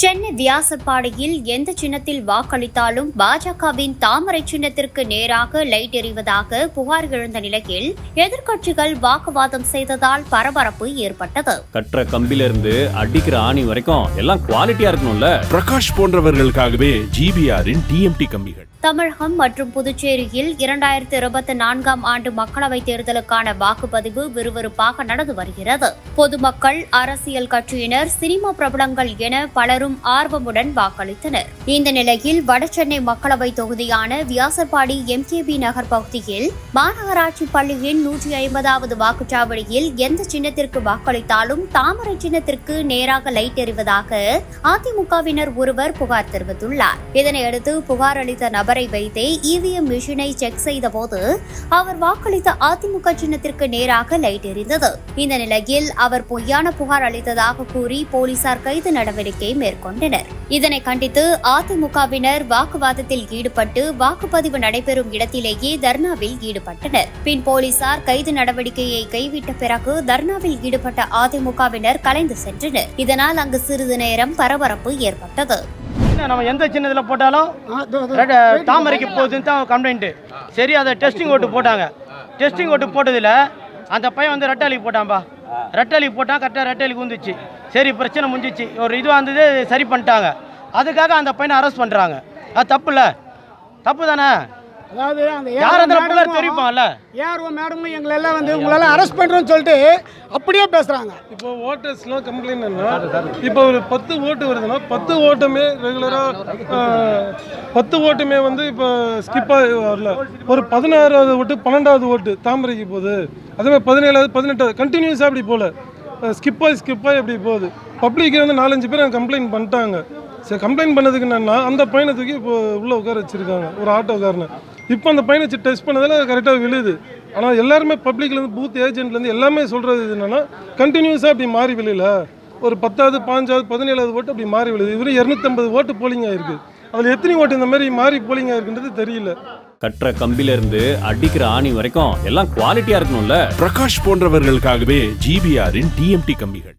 சென்னை வியாசர்பாடியில் எந்த சின்னத்தில் வாக்களித்தாலும் பாஜகவின் தாமரை சின்னத்திற்கு நேராக லைட் எறிவதாக புகார் எழுந்த நிலையில் எதிர்க்கட்சிகள் வாக்குவாதம் செய்ததால் பரபரப்பு ஏற்பட்டது. கட்டுற கம்பில இருந்து அடிக்கிற ஆணி வரைக்கும் எல்லாம் குவாலிட்டியா இருக்கணும்ல. பிரகாஷ் போன்றவர்களுக்காகவே ஜிபிஆரின் டிஎம்டி கம்பிகள். தமிழகம் மற்றும் புதுச்சேரியில் இரண்டாயிரத்தி இருபத்தி நான்காம் ஆண்டு மக்களவைத் தேர்தலுக்கான வாக்குப்பதிவு விறுவிறுப்பாக நடந்து வருகிறது. பொதுமக்கள் அரசியல் கட்சியினர் சினிமா பிரபலங்கள் என பலரும் ஆர்வமுடன் வாக்களித்தனர். இந்த நிலையில் வடசென்னை மக்களவை தொகுதியான வியாசர்பாடி எம்கேபி நகர் பகுதியில் மாநகராட்சி பள்ளியின் நூற்றி ஐம்பதாவது வாக்குச்சாவடியில் எந்த சின்னத்திற்கு வாக்களித்தாலும் தாமரை சின்னத்திற்கு நேராக லைட் எறிவதாக அதிமுகவினர் ஒருவர் புகார் தெரிவித்துள்ளார். இதனையடுத்து புகார் அளித்த நபர் வைத்தே இவிஎம் மிஷினை செக் செய்தபோது அவர் வாக்களித்த அதிமுக சின்னத்திற்கு நேராக லைட் எரிந்தது. இந்த நிலையில் அவர் பொய்யான புகார் அளித்ததாக கூறி போலீசார் கைது நடவடிக்கை மேற்கொண்டனர். இதனை கண்டித்து அதிமுகவினர் வாக்குவாதத்தில் ஈடுபட்டு வாக்குப்பதிவு நடைபெறும் இடத்திலேயே தர்ணாவில் ஈடுபட்டனர். பின் போலீசார் கைது நடவடிக்கையை கைவிட்ட பிறகு தர்ணாவில் ஈடுபட்ட அதிமுகவினர் கலைந்து சென்றனர். இதனால் அங்கு சிறிது நேரம் பரபரப்பு ஏற்பட்டது. நம்ம எந்த சின்னத்தில் போட்டாலும் தாமரைக்கு போகுதுன்னு தான் கம்ப்ளைண்ட்டு சரி அதை டெஸ்டிங் ஓட்டு போட்டாங்க. டெஸ்டிங் ஓட்டு போட்டதில் அந்த பையன் வந்து ரெட்டாளி போட்டான்பா. ரெட்டாளி போட்டான் கரெக்டாக ரெட்டாளி கூந்துச்சு சரி பிரச்சனை முடிஞ்சிச்சு. ஒரு இதுவாக இருந்தது சரி பண்ணிட்டாங்க. அதுக்காக அந்த பையனை அரெஸ்ட் பண்ணுறாங்க அது தப்பு இல்லை. தப்பு தானே? அதாவது அந்த யார் அந்த புகார் மேடமும் தெரிவிப்பாங்கல்ல ஏஆர்ஓ மேடமும் எங்களை எல்லாம் வந்து உங்களெல்லாம் அரெஸ்ட் பண்ணுறோன்னு சொல்லிட்டு அப்படியே பேசுகிறாங்க இப்போ ஓட்டர்ஸ்லாம் கம்ப்ளைண்ட் என்ன இப்போ ஒரு பத்து ஓட்டு வருதுன்னா பத்து ஓட்டுமே ரெகுலராக பத்து ஓட்டுமே வந்து இப்போ ஸ்கிப்பாக வரல. ஒரு பதினாறாவது ஓட்டு பன்னெண்டாவது ஓட்டு தாமரைக்கு போகுது. அதே மாதிரி பதினேழாவது பதினெட்டாவது கண்டினியூஸாக அப்படி போகல. ஸ்கிப்பாகி ஸ்கிப்பாகி அப்படி போகுது. பப்ளிக்கு வந்து நாலஞ்சு பேர் கம்ப்ளைண்ட் பண்ணிட்டாங்க. சரி கம்ப்ளைண்ட் பண்ணதுக்கு என்னன்னா அந்த பையனை தூக்கி இப்போ உள்ளே உட்கார வச்சிருக்காங்க. ஒரு ஆட்டோக்காரனை இப்போ அந்த பையனை டெஸ்ட் பண்ணதில் கரெக்டாக விழுது. ஆனால் எல்லாருமே பப்ளிக்லேருந்து பூத் ஏஜென்ட்லேருந்து எல்லாமே சொல்கிறது என்னென்னா கண்டினியூஸாக அப்படி மாறி விழுல. ஒரு பத்தாவது பாஞ்சாவது பதினேழாவது ஓட்டு அப்படி மாறி விழுது. இவரும் இரநூத்தம்பது ஓட்டு போலிங் ஆயிருக்கு. அதில் எத்தனை ஓட்டு இந்த மாதிரி மாறி போலிங் ஆயிருக்குன்றது தெரியல. கட்டுற கம்பிலிருந்து அடிக்கிற ஆணி வரைக்கும் எல்லாம் குவாலிட்டியாக இருக்கணும்ல. பிரகாஷ் போன்றவர்களுக்காகவே ஜிபிஆரின் டிஎம்டி கம்பிகள்.